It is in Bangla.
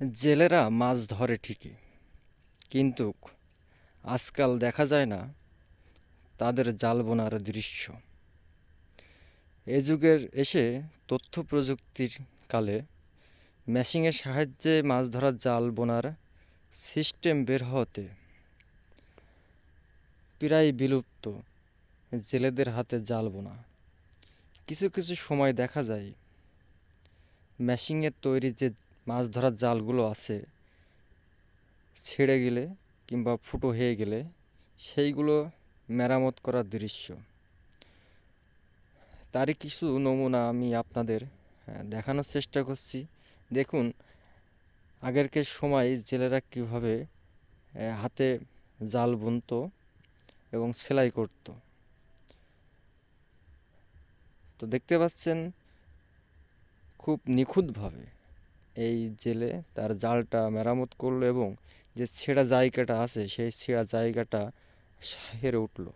জেলেরা মাছ ধরে ঠিকই, কিন্তু আজকাল দেখা যায় না তাদের জাল বোনার দৃশ্য। এ যুগের এসে তথ্য প্রযুক্তির কালে মেশিনের সাহায্যে মাছ ধরার জাল বোনার সিস্টেম বের হতে প্রায় বিলুপ্ত জেলেদের হাতে জাল বোনা কিছু কিছু সময় দেখা যায়, মেশিনের তৈরি যে মাছ ধরার জালগুলো আছে, ছেড়ে গেলে কিংবা ফুটো হয়ে গেলে সেইগুলো মেরামত করার দৃশ্য। তারই কিছু নমুনা আমি আপনাদের দেখানোর চেষ্টা করছি। দেখুন, আগেরকার সময় জেলেরা কীভাবে হাতে জাল বুনত এবং সেলাই করত। তো দেখতে পাচ্ছেন, খুব নিখুঁতভাবে। এই জেলে তার জালটা মেরামত করল এবং যে ছেঁড়া জায়গাটা আছে সেই ছেঁড়া জায়গাটা সেরে উঠল।